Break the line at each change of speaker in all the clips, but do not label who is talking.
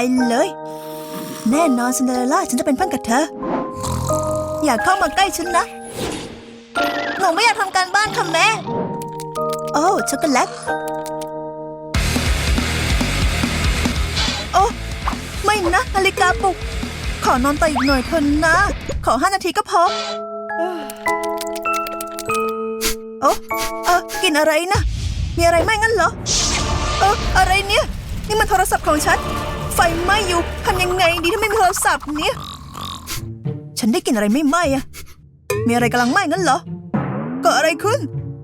ไปเลย แน่นอนซินเดอเรลล่าฉันจะเป็นเพื่อนกับเธอ อยากเข้ามาใกล้ฉันนะ หนูไม่อยากทำการบ้านค่ะแม่ โอ้ช็อกโกแลต โอ้ ไม่นะนาฬิกาปลุก ขอนอนต่ออีกหน่อยเถอะนะ ขอห้านาทีก็พอ โอ้เออกินอะไรนะ มีอะไรไหมงั้นเหรอ เอออะไรเนี่ย นี่มันโทรศัพท์ของฉัน ไฟไหม้อยู่ทำยังไงดีถ้าไม่มีโทรศัพท์เนี่ย ฉันได้กลินอะไรไม่ไหม้อะมีอะไรกำลังไหม้งั้นเหรอเกิดอะไรขึ้น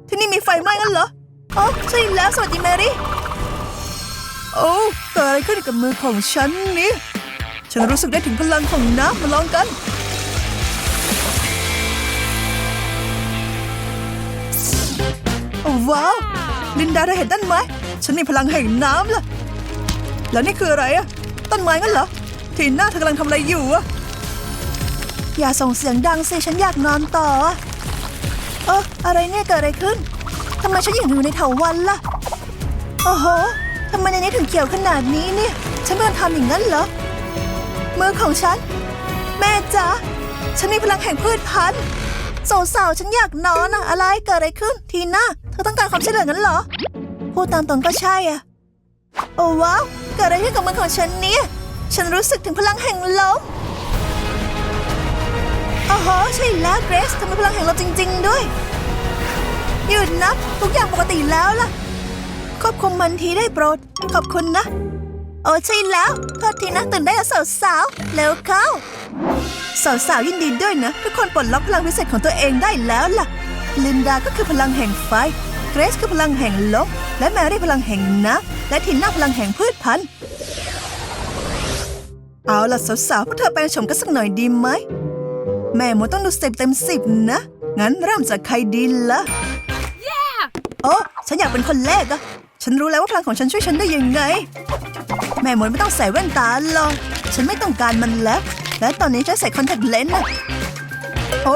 ที่นี่มีไฟไหม้งั้นเหรออ๋อใช่แล้วสวัสดีแมรี่โอ้เกิดอะไรขึ้นกับมือของฉันนี่ฉันรู้สึกได้ถึงพลังของน้ำมาลองกัน ว้าว ลินดาเธอเห็นต้นไม้ฉันมีพลังแห่งน้ำล่ะ แล้วนี่คืออะไรอะ ต้นไม้งั้นเหรอ ทีน่าเธอกำลังทำอะไรอยู่อะอย่าส่งเสียงดังสิฉันอยากนอนต่ออะเอออะไรเนี่ยเกิดอะไรขึ้นทำไมฉันยังอยู่ในเถาวันล่ะ โอ้โหทำไมในนี้ถึงเขียวขนาดนี้เนี่ย ฉันโดนทำอย่างนั้นเหรอ มือของฉัน แม่จ๋า ฉันมีพลังแห่งพืชพันธุ์สาวๆฉันอยากนอนอะอะไรเกิดอะไรขึ้น ทีน่า เธอต้องการความช่วยเหลืองั้นเหรอ พูดตามตรงก็ใช่อะ โอ้ว้าวเกิดอะไรขึ้นกับมือของฉันเนี่ย ฉันรู้สึกถึงพลังแห่งลมโอ้โหใช่แล้วเกรซเธอมีพลังแห่งลมจริง ๆ ด้วย หยุดนะทุกอย่างปกติแล้วล่ะ ควบคุมมันทีได้โปรด ขอบคุณนะ โอ้ใช่แล้ว โทษทีนะตื่นได้แล้วสาวๆเร็วเข้า สาวๆยินดีด้วยนะ ทุกคนปลดล็อกพลังพิเศษของตัวเองได้แล้วล่ะ ลินดาก็คือพลังแห่งไฟ เกรซคือพลังแห่งลมและแมรี่พลังแห่งน้ำและทินน่าพลังแห่งพืชพันธุ์เอาล่ะสาวๆพวกเธอแปลงโฉมกันสักหน่อยดีไหม แม่หมดต้องดูสิบเต็มสิบนะ งั้นเริ่มจากใครดีละ่ะโอ้ฉันอยากเป็นคนแรกอะฉันรู้แล้วว่าพลังของฉันช่วยฉันได้ยังไง แม่หมดไม่ต้องใส่แว่นตาหรอกฉันไม่ต้องการมันแล้ว และตอนนี้ฉันใส่คอนแทคเลนส์นะโอ้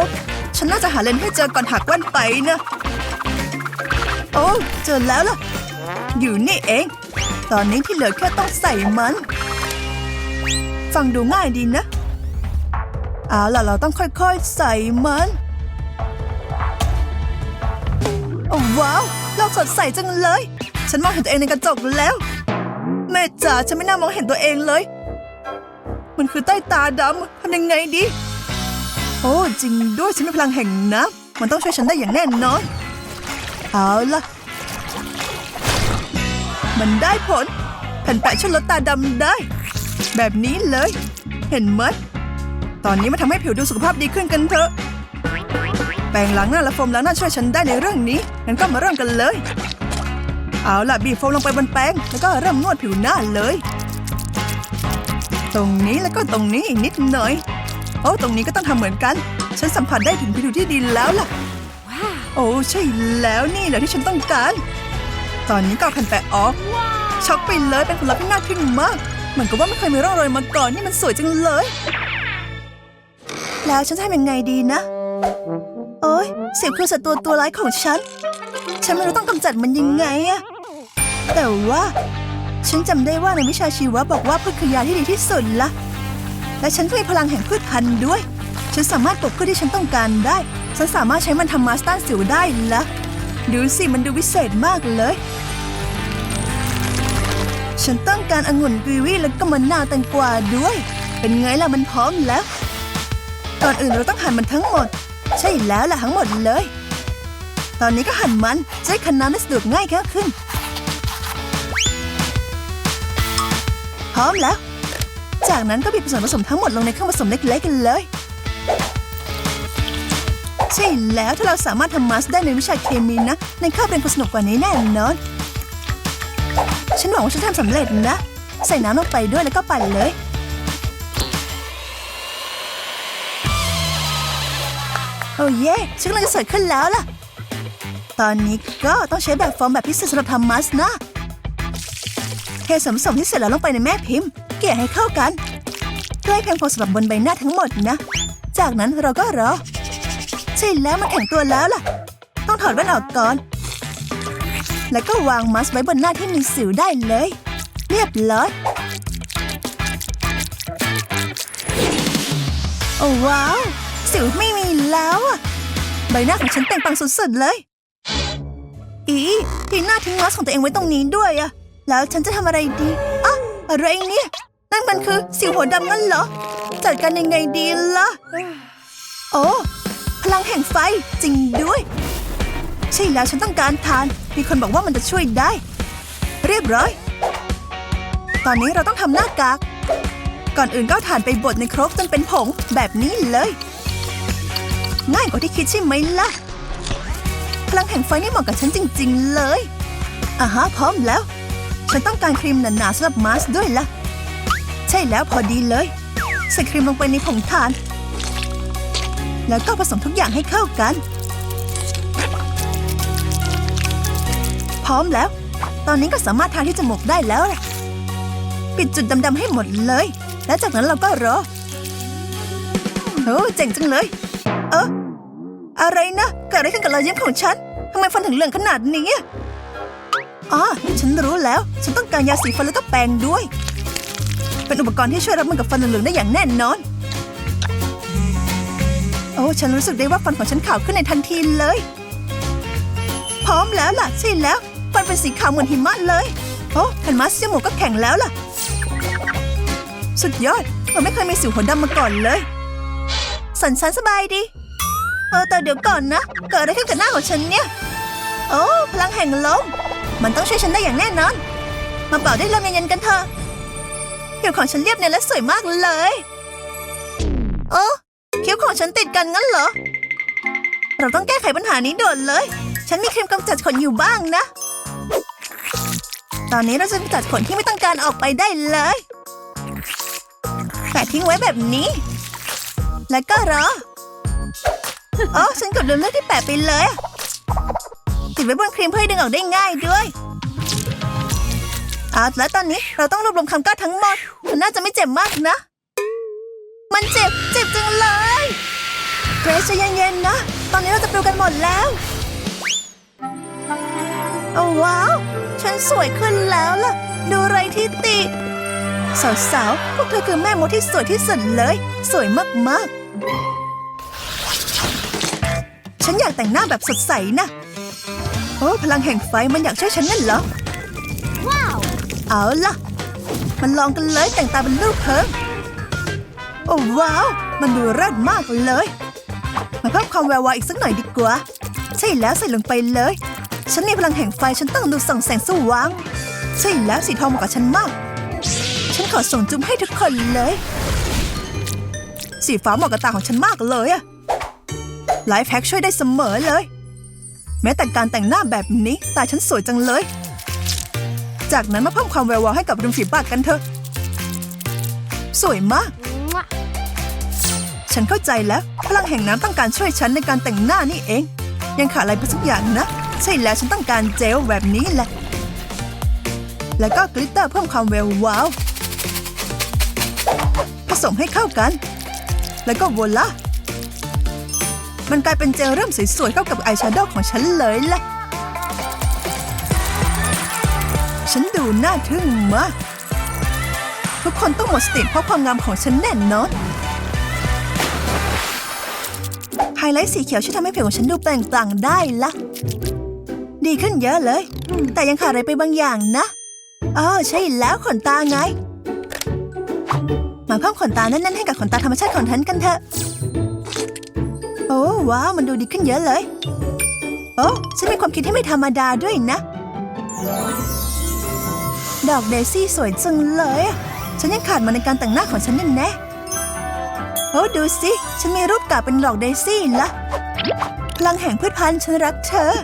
ฉันน่าจะหาเลนส์ให้เจอก่อนหักแว่นไปนะโอ้เจอแล้วล่ะ อยู่นี่เอง ตอนนี้ที่เหลือแค่ต้องใส่มัน ฟังดูง่ายดีนะ เอาล่ะเราต้องค่อยๆใส่มันโอ้ว้าวโลกสดใสจังเลย ฉันมองเห็นตัวเองในกระจกแล้ว แม่จ๋าฉันไม่น่ามองเห็นตัวเองเลย มันคือใต้ตาดำทำยังไงดี โอ้จริงด้วยฉันมีพลังแห่งน้ำมันต้องช่วยฉันได้อย่างแน่นอน เอาล่ะ มันได้ผล แผ่นแปะช่วยลดตาดำได้ แบบนี้เลย เห็นไหมตอนนี้มาทำให้ผิวดูสุขภาพดีขึ้นกันเถอะแปรงล้างหน้าและโฟมล้างหน้าช่วยฉันได้ในเรื่องนี้งั้นก็มาเริ่มกันเลย เอาล่ะบีบโฟมลงไปบนแป้งแล้วก็เริ่มนวดผิวหน้าเลย ตรงนี้แล้วก็ตรงนี้อีกนิดหน่อย โอ้ตรงนี้ก็ต้องทำเหมือนกัน ฉันสัมผัสได้ถึงผิวที่ดีแล้วล่ะ อ้ใช่แล้วนี่แหละที่ฉันต้องการ ตอนนี้ก็เอาแผ่นแปะออก ช็อกไปเลยเป็นผลลัพธ์ที่น่าทึ่งมาก เหมือนกับว่าไม่เคยมีร่องรอยมาก่อนนี่มันสวยจังเลย แล้วฉันจะทำยังไงดีนะ โอ้ยเสียงคือศัตรูตัวร้ายของฉัน ฉันไม่รู้ต้องกำจัดมันยังไงอะแต่ว่า ฉันจำได้ว่าในวิชาชีวะบอกว่าพืชคือยาที่ดีที่สุดละและฉันก็มีพลังแห่งพืชพันธุ์ด้วย ฉันสามารถปลูกพืชที่ฉันต้องการได้ ฉันสามารถใช้มันทำมาสต้านสิวได้ละดูสิมันดูวิเศษมากเลย ฉันต้องการองุ่นกีวีแล้วก็มะนาวแตงกวาด้วย เป็นไงล่ะมันพร้อมแล้ว ก่อนอื่นเราต้องหั่นมันทั้งหมด ใช่แล้วล่ะทั้งหมดเลย ตอนนี้ก็หั่นมันจะได้คั้นน้ำได้สะดวกง่ายขึ้น พร้อมแล้ว จากนั้นก็บีบส่วนผสมทั้งหมดลงในเครื่องผสมเล็กๆกันเลย ช่แล้วถ้าเราสามารถทำมาสได้ในวิชาเคมีนะในคาบเรียนคงสนุกกว่านี้แน่นอน ฉันหวังว่าฉันทำสำเร็จนะ ใส่น้ำลงไปด้วยแล้วก็ปั่นเลย โอ้เย่ฉันกำลังจะสวยขึ้นแล้วล่ะ ตอนนี้ก็ต้องใช้แบบฟอร์มแบบพิเศษสำหรับทำมัสนะเทส่วนผสมที่เสร็จแล้วลงไปในแม่พิมพ์เกลี่ยให้เข้ากันเพื่อให้เพียงพอสำหรับบนใบหน้าทั้งหมดนะ จากนั้นเราก็รอ ใช่แล้วมันแข็งตัวแล้วล่ะ ต้องถอดแว่นออกก่อน แล้วก็วางมัสไว้บนหน้าที่มีสิวได้เลย เรียบร้อย โอ้ว้าว สิวไม่มีแล้วอะใบหน้าของฉันเต่งปังสุดๆเลย อีทีหน้าทิ้งมัสของตัวเองไว้ตรงนี้ด้วยอะแล้วฉันจะทำอะไรดีอะอะไรเนี่ย นั่นมันคือสิวหัวดำนั่นเหรอ จัดการยังไงดีล่ะ โอ้ ลังแห่งไฟจริงด้วย ใช่แล้วฉันต้องการทาน มีคนบอกว่ามันจะช่วยได้ เรียบร้อย ตอนนี้เราต้องทำหน้ากาก ก่อนอื่นก็เอาถ่านไปบดในครกจนเป็นผงแบบนี้เลย ง่ายกว่าที่คิดใช่ไหมล่ะ พลังแห่งไฟนี่เหมาะกับฉันจริง ๆ เลยอ่าฮะพร้อมแล้ว ฉันต้องการครีมหนาๆสำหรับมาสก์ด้วยล่ะ ใช่แล้วพอดีเลย ใส่ครีมลงไปในผงถ่าน แล้วก็ผสมทุกอย่างให้เข้ากัน พร้อมแล้ว ตอนนี้ก็สามารถทาที่จมูกได้แล้วปิดจุดดำๆให้หมดเลย แล้วจากนั้นเราก็รอโอ้เจ๋งจังเลย เอออะไรนะเกิดอะไรขึ้นกับรอยยิ้มของฉันทำไมฟันถึงเหลืองขนาดนี้อ๋อฉันรู้แล้ว ฉันต้องการยาสีฟันแล้วก็แปรงด้วย เป็นอุปกรณ์ที่ช่วยรับมือกับฟันเหลืองได้อย่างแน่นอน อ้ฉันรู้สึกได้ว่าฟันของฉันขาวขึ้นในทันทีเลย พร้อมแล้วล่ะใช่แล้ว ฟันเป็นสีขาวเหมือนหิมะเลย โอ้แผ่นมาสจมูกก็แข็งแล้วล่ะ สุดยอดเราไม่เคยมีสิวหัวดำมาก่อนเลย สันสันสบายดีเออแต่เดี๋ยวก่อนนะเกิดอะไรขึ้นกับหน้าของฉันเนี่ย โอ้พลังแห่งลมมันต้องช่วยฉันได้อย่างแน่นอน มาเป่าด้วยลมเย็นๆกันเถอะผิวของฉันเรียบเนียนและสวยมากเลยเออ คิ้วของฉันติดกันงั้นเหรอ เราต้องแก้ไขปัญหานี้ด่วนเลย ฉันมีครีมกำจัดขนอยู่บ้างนะ ตอนนี้เราจะกำจัดขนที่ไม่ต้องการออกไปได้เลยแปะทิ้งไว้แบบนี้ แล้วก็รออโอ้ฉันกดลืมเลือกที่แปะไปเลย ติดไว้บนครีมเพื่อดึงออกได้ง่ายด้วยเอาแล้วตอนนี้เราต้องรวบรวมคำกล้าทั้งหมด มันน่าจะไม่เจ็บมากนะ มันเจ็บเจ็บจังเลยเกรซใจเย็นๆนะ ตอนนี้เราจะปลิวกันหมดแล้ว โอ้ว้าว ฉันสวยขึ้นแล้วล่ะ ดูไรที่ติดสาวๆ พวกเธอคือแม่มดที่สวยที่สุดเลย สวยมากๆ ฉันอยากแต่งหน้าแบบสดใสนะ โอ้พลังแห่งไฟมันอยากช่วยฉันนั่นเหรอ ว้าว เอาล่ะ มันลองกันเลยแต่งตาเป็นลูกเพิงโอ้ว้าว มันดูเลิศมากเลย มาเพิ่มความแวววาวอีกสักหน่อยดีกว่า ใช่แล้วใส่ลงไปเลย ฉันมีพลังแห่งไฟฉันต้องดูส่องแสงสว่าง ใช่แล้วสีทองเหมาะกับฉันมาก ฉันขอส่งจุ๊บให้ทุกคนเลย สีฟ้าเหมาะกับตาของฉันมากเลยอะไลฟ์แพ็กช่วยได้เสมอเลย แม้แต่การแต่งหน้าแบบนี้ตาฉันสวยจังเลย จากนั้นมาเพิ่มความแวววาวให้กับริมฝีปากกันเถอะ สวยมาก ฉันเข้าใจแล้ว พลังแห่งน้ำต้องการช่วยฉันในการแต่งหน้านี่เอง ยังขาดอะไรไปสักอย่างนะ ใช่แล้วฉันต้องการเจลแบบนี้แหละ แล้วก็กลิตเตอร์เพิ่มความแวววาวผสมให้เข้ากัน แล้วก็โวล่ามันกลายเป็นเจลเริ่มสวยๆเข้ากับอายแชโดว์ของฉันเลยแหละ ฉันดูน่าทึ่งมาก ทุกคนต้องหมดสติเพราะความงามของฉันแน่นอน ไฮไลท์สีเขียวช่วยทำให้ผิวของฉันดูเปล่งปลั่งได้ละดีขึ้นเยอะเลย แต่ยังขาดอะไรไปบางอย่างนะอ๋อใช่แล้วขนตาไง มาเพิ่มขนตาแน่นๆให้กับขนตาธรรมชาติของฉันกันเถอะ โอ้ว้าวมันดูดีขึ้นเยอะเลย โอ้ฉันมีความคิดที่ไม่ธรรมดาด้วยนะ ดอกเดซี่สวยจังเลย ฉันยังขาดมันในการแต่งหน้าของฉันแน่แน่ๆ โอ้ดูสิ ฉันมีรูปกาเป็นดอกเดซี่ละพลังแห่งพืชพันธุ์ฉันรักเธอ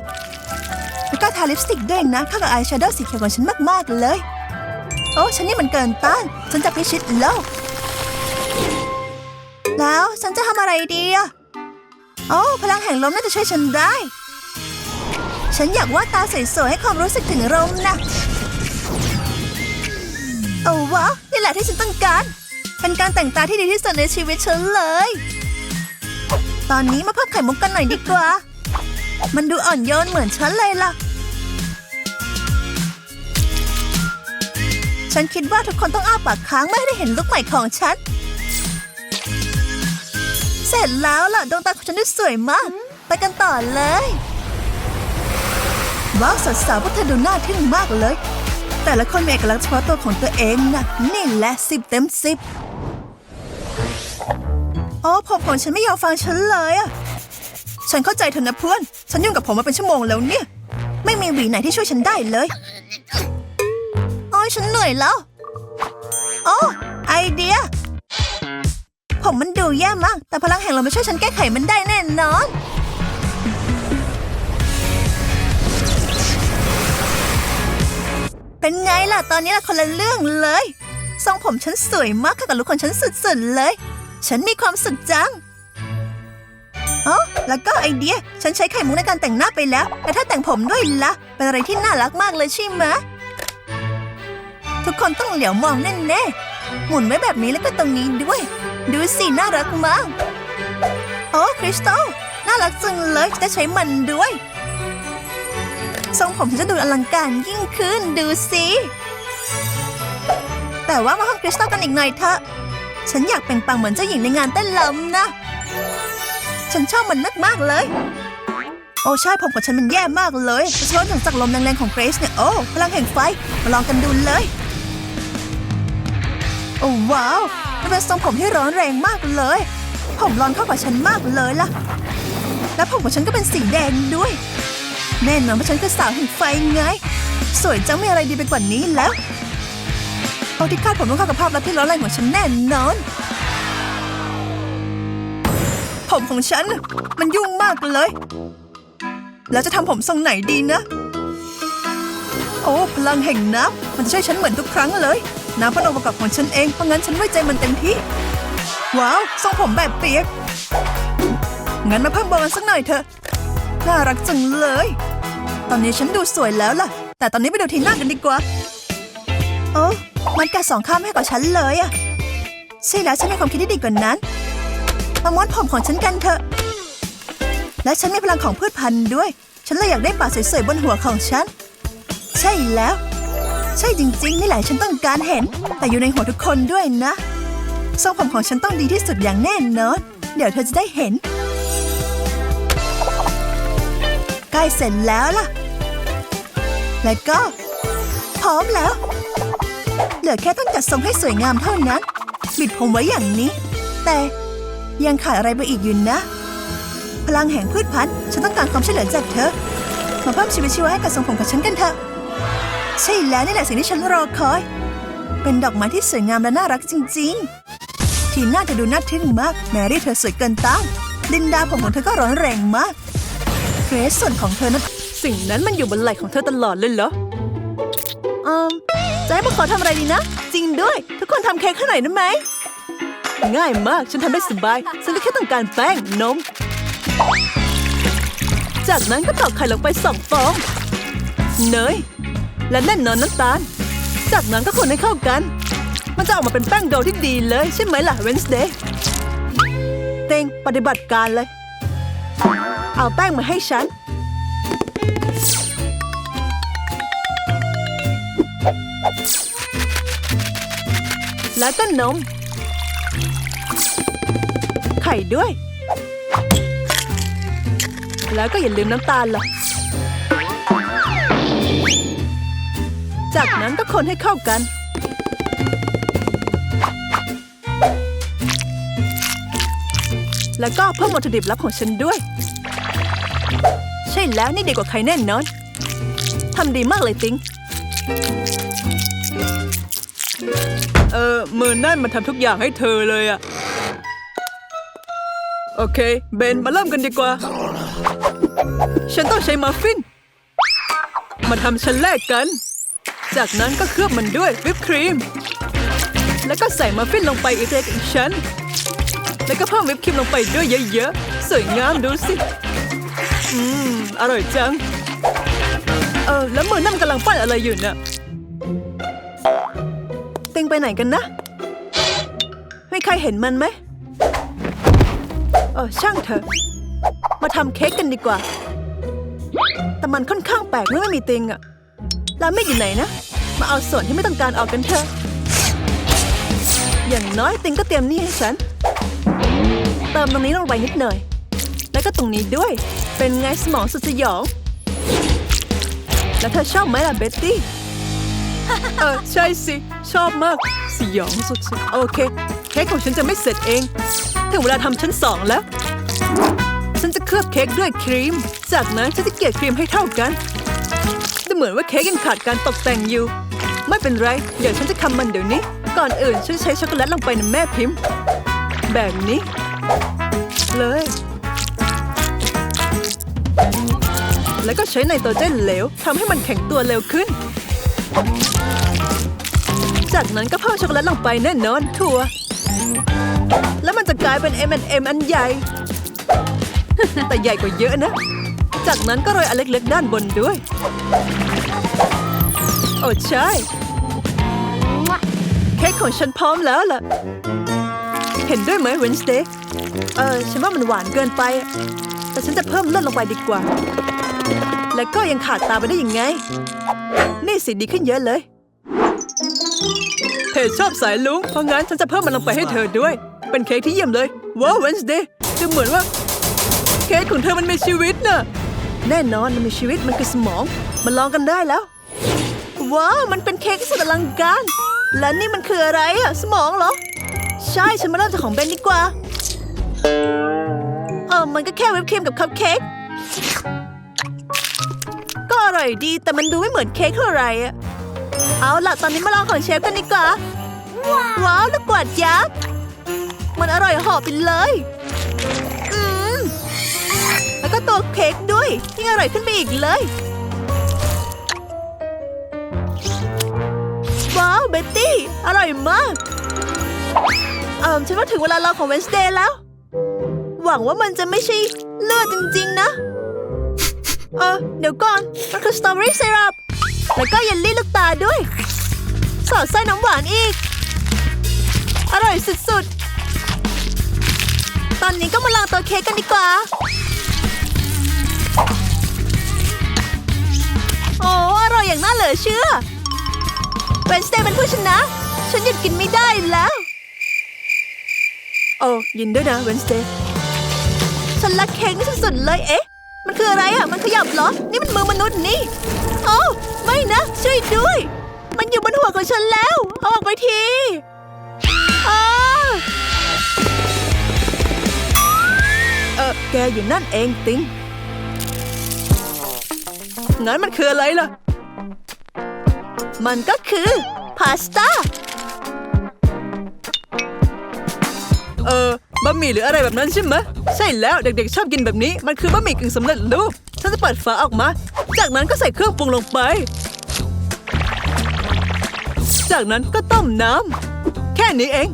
แล้วก็ทาลิปสติกด้วยนะ เข้ากับอายแชโดว์สีเขียวของฉันมากๆเลย โอ้ฉันนี่มันเกินต้าน ฉันจะพิชิตโลก แล้วฉันจะทำอะไรดีอะโอ้พลังแห่งลมน่าจะช่วยฉันได้ ฉันอยากวาดตาสวยๆให้ความรู้สึกถึงลมนะ โอ้ว้าวนี่แหละที่ฉันต้องการ เป็นการแต่งตาที่ดีที่สุดในชีวิตฉันเลย ตอนนี้มาเพิ่มไข่มุกกันหน่อยดีกว่า มันดูอ่อนโยนเหมือนฉันเลยล่ะ ฉันคิดว่าทุกคนต้องอ้าปากค้างไม่ให้ได้เห็นลุคใหม่ของฉัน เสร็จแล้วล่ะดวงตาของฉันดูสวยมาก ไปกันต่อเลยว้าวสาวๆพวกเธอดูน่าทึ่งมากเลย แต่ละคนมีเอกลักษณ์เฉพาะตัวของตัวเองนะนี่แหละสิบเต็มสิบ โอ้ผมของฉันไม่ยอมฟังฉันเลยอะฉันเข้าใจเธอนะเพื่อน ฉันยุ่งกับผมมาเป็นชั่วโมงแล้วเนี่ย ไม่มีหวีไหนที่ช่วยฉันได้เลยโอ้ยฉันเหนื่อยแล้วโอ้ไอเดีย ผมมันดูแย่มาก แต่พลังแห่งลมมาช่วยฉันแก้ไขมันได้แน่นอนเป็นไงล่ะ ตอนนี้ละคนละเรื่องเลย ทรงผมฉันสวยมากเข้ากับลุคของฉันสุดๆเลย ฉันมีความสุขจังอ๋อแล้วก็ไอเดีย ฉันใช้ไข่มุกในการแต่งหน้าไปแล้ว แต่ถ้าแต่งผมด้วยละ่ะ เป็นอะไรที่น่ารักมากเลยใช่ไหมทุกคนต้องเหลียวมองแน่ๆหมุนไว้แบบนี้แล้วก็ตรงนี้ด้วย ดูสิน่ารักมากโอ้คริสตัลน่ารักจังเลยจะใช้มันด้วย ทรงผมฉันจะดูอลังการยิ่งขึ้นดูสิแต่ว่ามาห้องคริสตัลกันอีกหน่อยเถอะ ฉันอยากเป็นปังเหมือนเจ้าหญิงในงานเต้นลำนะ ฉันชอบมันมากๆเลย โอ้ใช่ผมของฉันมันแย่มากเลยสะท้อนถึงจากลมแรงๆของเกรซเนี่ยโอ้พลังแห่งไฟมาลองกันดูเลย โอ้ว้าวมันเป็นทรงผมที่ร้อนแรงมากเลย ผมร้อนเข้ากับฉันมากเลยล่ะ และผมของฉันก็เป็นสีแดงด้วย แน่นอนว่าฉันคือสาวแห่งไฟไง สวยจังไม่อะไรดีไปกว่านี้แล้ว เอาที่คาดผมต้องเข้ากับภาพลักษณ์ที่ร้อนแรงของฉันแน่นอน ผมของฉัน มันยุ่งมากเลย แล้วจะทำผมทรงไหนดีนะ โอ้พลังแห่งน้ำมันจะช่วยฉันเหมือนทุกครั้งเลย น้ำเป็นองค์ประกอบของฉันเอง เพราะงั้นฉันไว้ใจมันเต็มที่ ว้าวทรงผมแบบเปียก งั้นมาเพิ่มโบกันสักหน่อยเถอะ น่ารักจังเลย ตอนนี้ฉันดูสวยแล้วล่ะ แต่ตอนนี้ไปดูทีหน้ากันดีกว่า โอ้มันกัดสองข้ามให้กับฉันเลยอะใช่แล้วฉันมีความคิดที่ดีกว่านั้นมาม้วนผมของฉันกันเถอะ และฉันมีพลังของพืชพันธุ์ด้วย ฉันเลยอยากได้ป่าสวยๆบนหัวของฉัน ใช่แล้ว ใช่จริงๆ นี่แหละฉันต้องการเห็น แต่อยู่ในหัวทุกคนด้วยนะทรงผมของฉันต้องดีที่สุดอย่างแน่นอน เดี๋ยวเธอจะได้เห็น ใกล้เสร็จแล้วล่ะ แล้วก็ พร้อมแล้ว เหลือแค่ต้องจัดทรงให้สวยงามเท่านั้น บิดผมไว้อย่างนี้ แต่ยังขาดอะไรไปอีกอยู่นะ พลังแห่งพืชพันธุ์ฉันต้องการความช่วยเหลือจากเธอ มาเพิ่มชีวิตชีวาให้กับทรงผมของฉันกันเถอะ ใช่แล้วนี่แหละสิ่งที่ฉันรอคอย เป็นดอกไม้ที่สวยงามและน่ารักจริง ๆ ทีน่าจะดูน่าทึ่งมาก แมรี่เธอสวยเกินต้านลินดาผมของเธอก็ร้อนแรงมากเกรซส่วนของเธอนั้นสิ่งนั้นมันอยู่บนไหล่ของเธอตลอดเลยเหรอเอืม จะให้พวกเขาทำอะไรดีนะ จริงด้วย ทุกคนทำเค้กให้หน่อยได้ไหม ง่ายมาก ฉันทำได้สบาย ฉันก็แค่ต้องการแป้งนม จากนั้นก็ตอกไข่ลงไปสองฟอง เนย และแน่นอนน้ำตาล จากนั้นก็คนให้เข้ากัน มันจะออกมาเป็นแป้งโดที่ดีเลย ใช่ไหมล่ะเวนส์เดย์เต็งปฏิบัติการเลย เอาแป้งมาให้ฉัน แล้วก็นม ไข่ด้วย แล้วก็อย่าลืมน้ำตาลล่ะ จากนั้นก็คนให้เข้ากัน แล้วก็เพิ่มวัตถุดิบลับของฉันด้วย ใช่แล้วนี่ดีกว่าใครแน่นอนทำดีมากเลยติง เออมือนั่นมันทำทุกอย่างให้เธอเลยอะโอเค เบนมาเริ่มกันดีกว่า ฉันต้องใช้มัฟฟิน มาทำชั้นแรกกัน จากนั้นก็เคลือบมันด้วยวิปครีม แล้วก็ใส่มัฟฟินลงไปอีกเล็กอีกชั้น แล้วก็เพิ่มวิปครีมลงไปด้วยเยอะๆ สวยงามดูสิ อืม อร่อยจัง เออ แล้วมือนั่นกำลังปั้นอะไรอยู่น่ะ ติงไปไหนกันนะ ไม่ใครเห็นมันไหมเออช่างเถอะ มาทำเค้กกันดีกว่า แต่มันค่อนข้างแปลกเมื่อไม่มีติงอะล้วไม่อยู่ไหนนะ มาเอาส่วนที่ไม่ต้องการออกกันเถอะ อย่างน้อยติงก็เตรียมนี่ให้ฉัน เติมตรงนี้ลงไปนิดหน่อย แล้วก็ตรงนี้ด้วย เป็นไงสมองสุดสยอง แล้วเธอชอบไหมล่ะเบ็ตตี้ เออใช่สิ ชอบมาก สยองสุดๆ โอเค เค้กของฉันจะไม่เสร็จเอง ถึงเวลาทำชั้นสองแล้ว ฉันจะเคลือบเค้กด้วยครีม จากนั้นฉันจะเกลี่ยครีมให้เท่ากันแต่เหมือนว่าเค้กยังขาดการตกแต่งอยู่ ไม่เป็นไร เดี๋ยวฉันจะทำมันเดี๋ยวนี้ ก่อนอื่นฉันจะใช้ช็อกโกแลตลงไปในแม่พิมพ์ แบบนี้ เลย แล้วก็ใช้ไนโตรเจนเหลวทำให้มันแข็งตัวเร็วขึ้น จากนั้นก็เพิ่มช็อกโกแลตลงไปแน่นอนถั่ว แล้วมันจะกลายเป็น M&M อันใหญ่ แต่ใหญ่กว่าเยอะนะ จากนั้นก็โรยอันเล็กๆด้านบนด้วย โอ้ใช่ เค้กของฉันพร้อมแล้วล่ะ เห็นด้วยไหมเวนสเดย์เออฉันว่ามันหวานเกินไป แต่ฉันจะเพิ่มเลือดลงไปดีกว่า และก็ยังขาดตาไปได้ยังไง นี่สิดีขึ้นเยอะเลย เธอชอบสายลุง เพราะงั้นฉันจะเพิ่มมันลงไปให้เธอด้วย เป็นเค้กที่เยี่ยมเลยว้าวเวนสเดย์ดูเหมือนว่า เค้กของเธอมันมีชีวิตน่ะ แน่นอนมันมีชีวิตมันคือสมอง มันลองกันได้แล้ว ว้าว มันเป็นเค้กที่สุดอลังการ และนี่มันคืออะไรอะสมองเหรอ ใช่ฉันมาเริ่มจากของเบนดีกว่าเออมันก็แค่วิปครีมกับคัพเค้กก็อร่อยดีแต่มันดูไม่เหมือนเค้กเท่าไหร่อะ เอาล่ะตอนนี้มาลองของเชฟกันดีกว่า ว้าวลูกกวาดยักษ์มันอร่อยเหอบไปเลยอืมแล้วก็ตัวเค้กด้วยยิ่งอร่อยขึ้นไปอีกเลย ว้าวเบตตี้ อร่อยมากเอ่อฉันว่าถึงเวลารอของเวนสเดย์แล้ว หวังว่ามันจะไม่ใช่เลือดจริง ๆ นะ เออเดี๋ยวก่อน มันคือสตรอเบอรี่ซีรัป แล้วก็เยลลี่ลูกตาด้วย สอดไส้น้ำหวานอีก อร่อยสุดๆ ตอนนี้ก็มาลองตัวเค้กกันดีกว่า โอ้ อร่อยอย่างน่าเหลือเชื่อเวนสเดย์เป็นผู้ชนะ ฉันหยุดกินไม่ได้แล้ว โอ้ยินด้วยนะเวนสเดย์ฉันรักเค้กนี่สุดๆเลยเอ๊ะ มันคืออะไรอะ มันขยับเหรอ นี่มันมือมนุษย์นี่ โอ้ไม่นะ ช่วยด้วย มันอยู่บนหัวของฉันแล้ว เอาออกไปทีอเออแกอยู่นั่นเองติงงั้นมันคืออะไรล่ะ มันก็คือพาสต้า เออ บะหมี่หรืออะไรแบบนั้นใช่ไหมใช่แล้วเด็กๆชอบกินแบบนี้ มันคือบะหมี่กึ่งสำเร็จรูปฉันจะเปิดฝาออกมา จากนั้นก็ใส่เครื่องปรุงลงไป จากนั้นก็ต้มน้ำแค่นี้เอง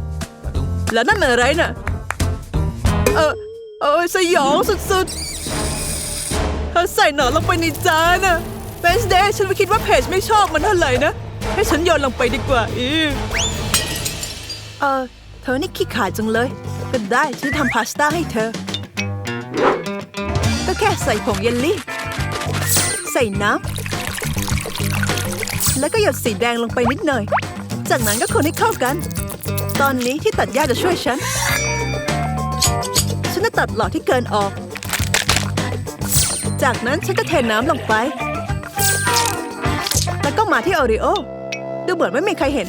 แล้วนั่นอะไรน่ะ เออเออสยองสุดๆเธอใส่หนอนลงไปในจานน่ะเบนสเดย์ฉันไม่คิดว่าเพจไม่ชอบมันเท่าไหร่นะ ให้ฉันโยนลงไปดีกว่าอีเออเธอนี่ขี้ขาดจังเลย ก็ได้ฉันทำพาสต้าให้เธอ ก็แค่ใส่ผงเยลลี่ ใส่น้ำแล้วก็หยดสีแดงลงไปนิดหน่อย จากนั้นก็คนให้เข้ากัน ตอนนี้ที่ตัดหญ้าจะช่วยฉัน ฉันจะตัดหลอดที่เกินออก จากนั้นฉันก็เทน้ำลงไป แล้วก็มาที่โอริโอดูเหมือนไม่มีใครเห็น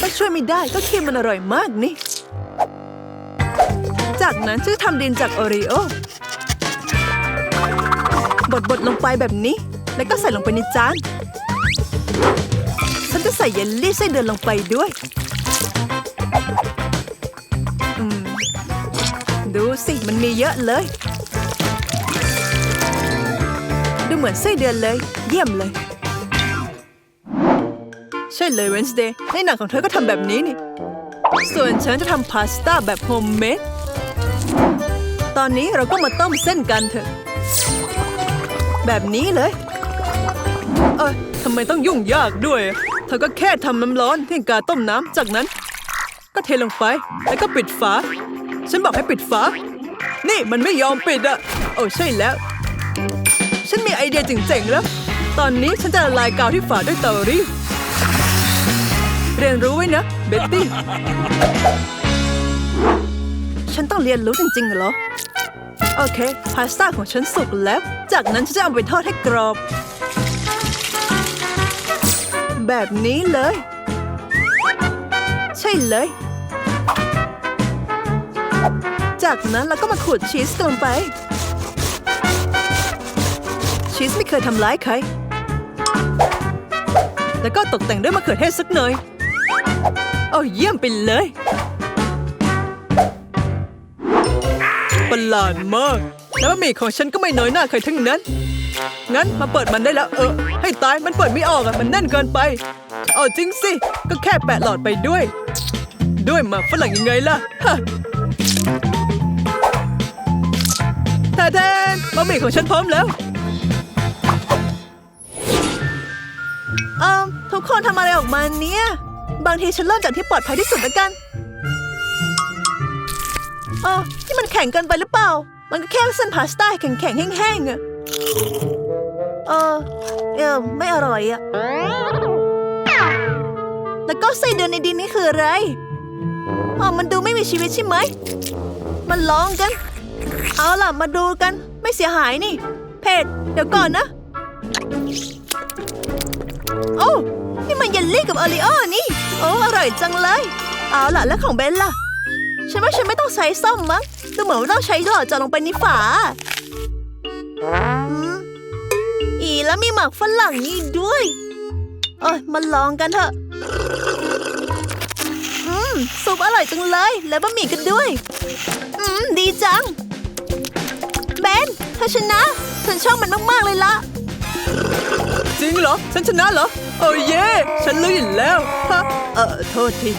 ก็ช่วยไม่ได้ก็ครีมมันอร่อยมากนี่ จากนั้นฉันจะทำดินจากโอริโอบดๆลงไปแบบนี้ แล้วก็ใส่ลงไปในจาน ฉันจะใส่เยลลี่ไส้เดือนลงไปด้วยอืมดูสิมันมีเยอะเลย ดูเหมือนไส้เดือนเลย เยี่ยมเลย ใช่เลยเวนสเดย์ในหนังของเธอก็ทำแบบนี้นี่ ส่วนฉันจะทำพาสต้าแบบโฮมเมด ตอนนี้เราก็มาต้มเส้นกันเถอะ แบบนี้เลย เออทำไมต้องยุ่งยากด้วย เธอก็แค่ทำน้ำร้อนที่กาต้มน้ำจากนั้น ก็เทลงไปแล้วก็ปิดฝา ฉันบอกให้ปิดฝา นี่มันไม่ยอมปิดอะโอ้ใช่แล้ว ฉันมีไอเดียเจ๋งๆแล้ว ตอนนี้ฉันจะละลายกาวที่ฝาด้วยเตารีดเรียนรู้ไว้นะ เบ็ตตี้ ฉันต้องเรียนรู้จริงๆเหรอ โอเค พาสต้าของฉันสุกแล้ว จากนั้นฉันจะเอาไปทอดให้กรอบ แบบนี้เลย ใช่เลย จากนั้นเราก็มาขูดชีสลงไป ชีสไม่เคยทำร้ายใคร แล้วก็ตกแต่งด้วยมะเขือเทศสักหน่อย เอาเยี่ยมไปเลย ประหลาดมาก แล้วบะหมี่ของฉันก็ไม่น้อยหน้าใครทั้งนั้น งั้นมาเปิดมันได้แล้ว เออ ให้ตายมันเปิดไม่ออกอะมันแน่นเกินไป เอาจริงสิ ก็แค่แปะหลอดไปด้วย ด้วยมาฝรั่งยังไงล่ะฮะแทนบะหมี่ของฉันพร้อมแล้วเอ่อทุกคนทำอะไรออกมาเนี่ย บางทีฉันเริ่มจากที่ปลอดภัยที่สุดแล้วกัน เออที่มันแข็งเกินไปหรือเปล่า มันก็แค่เส้นพาสต้าแข็งๆแห้งๆอะเออเออไม่อร่อยอะแล้วก็ไส้เดือนในดินนี่คืออะไรอ๋อมันดูไม่มีชีวิตใช่ไหม มันลองกัน เอาล่ะมาดูกัน ไม่เสียหายนี่ เพจเดี๋ยวก่อนนะ โอ้ นี่มันเยลลี่กับโอรีโอนี่ โอ้ อร่อยจังเลย เอาล่ะแล้วของเบนล่ะ ฉันว่าฉันไม่ต้องใช้ส้มมั้งดูเหมือนว่าต้องใช้หลอดเจาะลงไปในฝาอีแล้วมีหมักฝรั่งนี่ด้วย เอ้ยมาลองกันเถอะ อืมซุปอร่อยจังเลย แล้วบะหมี่กันด้วย อืม ดีจัง เบนเธอชนะ ฉันชอบมันมาก ๆ เลยละจริงเหรอ ฉันชนะเหรอ โอ้เย่ฉันรู้อยู่แล้วฮะเออโทษที